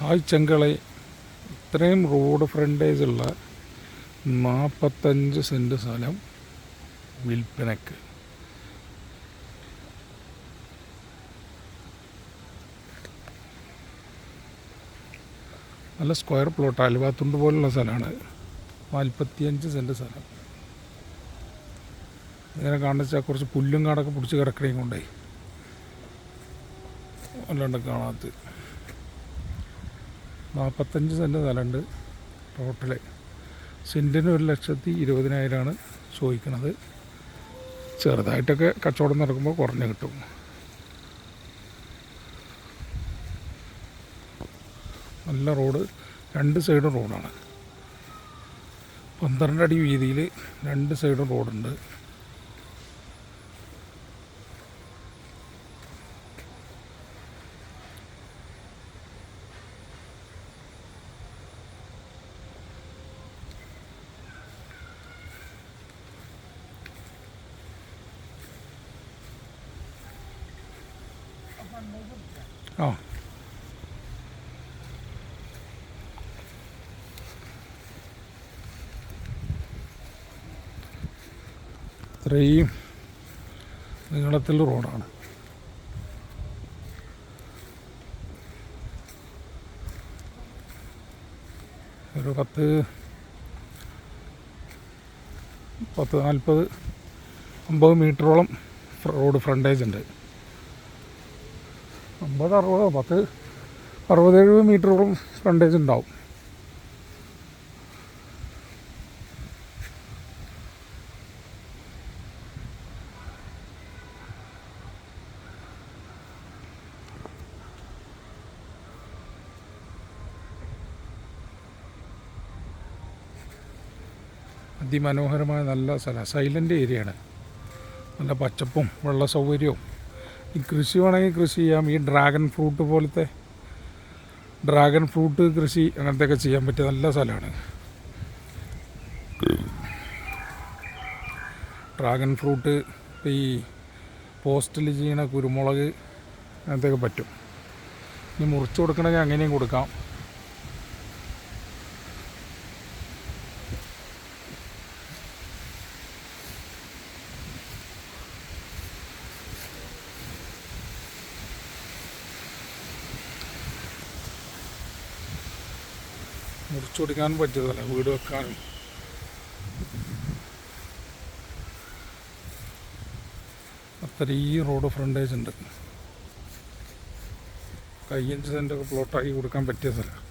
Hi ചെങ്കളെ ഇത്രയും road frontage ഉള്ള നാൽപ്പത്തഞ്ച് സെന്റ് സ്ഥലം വിൽപ്പനക്ക്. നല്ല സ്ക്വയർ പ്ലോട്ട് അലുവാത്തുണ്ട് പോലുള്ള സ്ഥലമാണ്. നാൽപ്പത്തിയഞ്ച് സെന്റ് സ്ഥലം. ഇങ്ങനെ കാണിച്ചാൽ കുറച്ച് പുല്ലും കാടൊക്കെ പിടിച്ച് കിടക്കണേയും കൊണ്ടേ. അല്ലാണ്ട് കാണാത്ത. നാൽപ്പത്തഞ്ച് സെന്റ് സ്ഥലമുണ്ട് ടോട്ടൽ സെന്റിന് ഒരു ലക്ഷത്തി ഇരുപതിനായിരമാണ് ചോദിക്കുന്നത് ചെറുതായിട്ടൊക്കെ കച്ചവടം നടക്കുമ്പോൾ കുറഞ്ഞ് കിട്ടും. നല്ല റോഡ് രണ്ട് സൈഡും റോഡാണ്. പന്ത്രണ്ട് അടി വീതിയിൽ രണ്ട് സൈഡും റോഡുണ്ട്. ആ. ഇത്രയും നീളത്തിൽ റോഡാണ്. ഒരു പത്ത് പത്ത് നാൽപ്പത് അമ്പത് മീറ്ററോളം റോഡ് ഫ്രണ്ടേജ് ഉണ്ട്. അമ്പത് അറുപത് പത്ത് അറുപത് എഴുപത് മീറ്ററോളം ഫ്രണ്ടേജ് ഉണ്ടാവും. അതിമനോഹരമായ നല്ല സ്ഥലം. സൈലന്റ് ഏരിയയാണ് നല്ല പച്ചപ്പും വെള്ള സൗകര്യവും. ഈ കൃഷി വേണമെങ്കിൽ കൃഷി ചെയ്യാം. ഈ ഡ്രാഗൺ ഫ്രൂട്ട് പോലത്തെ ഡ്രാഗൺ ഫ്രൂട്ട് കൃഷി അങ്ങനത്തെയൊക്കെ ചെയ്യാൻ പറ്റിയ നല്ല സ്ഥലമാണ്. ഡ്രാഗൺ ഫ്രൂട്ട് ഈ പോസ്റ്റിൽ ചെയ്യണ കുരുമുളക് അങ്ങനത്തെയൊക്കെ പറ്റും. ഇനി മുറിച്ച് കൊടുക്കണമെങ്കിൽ അങ്ങനെയും കൊടുക്കാം. മുറിച്ചു കൊടുക്കാൻ പറ്റിയതല്ല വീട് വെക്കാനും. ഈ റോഡ് ഫ്രണ്ടേജ് ഉണ്ട്. കയ്യഞ്ച് സെന്റൊക്കെ പ്ലോട്ടാക്കി കൊടുക്കാൻ പറ്റിയ സ്ഥലം